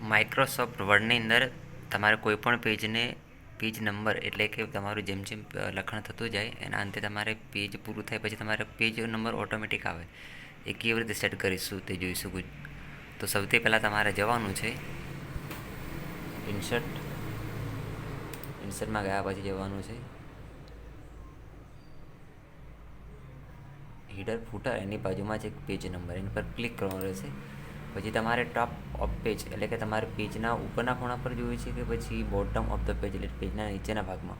Microsoft વર્ડની અંદર તમારે કોઈપણ પેજને પેજ નંબર એટલે કે તમારું જેમ જેમ લખાણ થતું જાય, એના અંતે તમારે પેજ પૂરું થાય પછી તમારે પેજ નંબર ઓટોમેટિક આવે. એ કેવી રીતે સેટ કરીશું તે જોઈશું ગુજ- તો સૌથી પહેલાં તમારે જવાનું છે. ઇન્સર્ટ ઇન્સર્ટમાં ગયા પછી જવાનું છે. હીડર ફૂટર એની બાજુમાં જ એક પેજ નંબર એની પર ક્લિક કરવાનો રહેશે. પછી તમારે ટોપ ઓફ પેજ એટલે કે તમારે પેજના ઉપરના ખૂણા પર જોઈએ છે કે પછી બોટમ ઓફ ધ પેજ એટલે પેજના નીચેના ભાગમાં.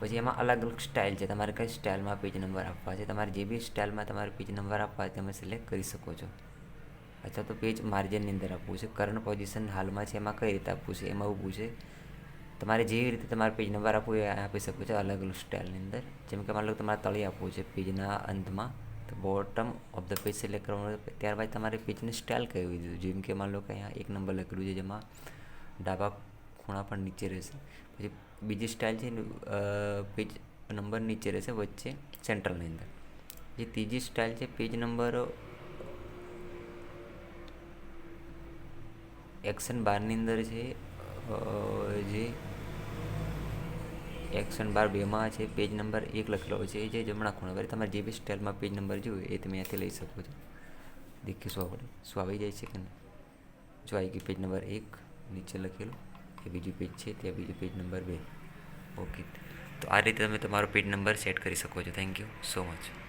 પછી એમાં અલગ અલગ સ્ટાઇલ છે. તમારે કઈ સ્ટાઇલમાં પેજ નંબર આપવા છે? તમારે જે બી સ્ટાઇલમાં તમારે પેજ નંબર આપવા તમે સિલેક્ટ કરી શકો છો. અથવા તો પેજ માર્જિનની અંદર આપવું છે. કરંટ પોઝિશન હાલમાં છે, એમાં કઈ રીતે આપવું છે, એમાં ઊભું છે. તમારે જેવી રીતે તમારે પેજ નંબર આપવું એ આપી શકો છો અલગ અલગ સ્ટાઇલની અંદર. જેમ કે માની લો તમારે તળી આપવું છે પેજના અંતમાં. તો bottom of the page select કરવાનું ત્યારબાદ તમારે પેજની સ્ટાઇલ કઈ હોવી જોઈએ. જેમ કે માન લો કે અહીંયા એક નંબર લખેલું છે જેમાં ડાબા ખૂણા પર નીચે રહેશે. પછી બીજી સ્ટાઇલ છે પેજ નંબર નીચે રહેશે, વચ્ચે સેન્ટ્રલની અંદર. જે ત્રીજી સ્ટાઇલ છે પેજ નંબર એક્શન બારની અંદર છે જે એક્શન બાર બેમાં છે પેજ નંબર એક લખેલો હોય છે, એ જે જમણા ખૂણા પર તમારે જે બી સ્ટાઇલમાં પેજ નંબર જોયો એ તમે અહીંયાથી લઈ શકો છો. દેખીશું આપણે શું આવી જાય છે કે નહીં? જો આવી ગયું પેજ નંબર એક, નીચે લખેલું, એ બીજું પેજ છે, ત્યાં બીજું પેજ નંબર બે. ઓકે તો આ રીતે તમે તમારો પેજ નંબર સેટ કરી શકો છો. Thank you so much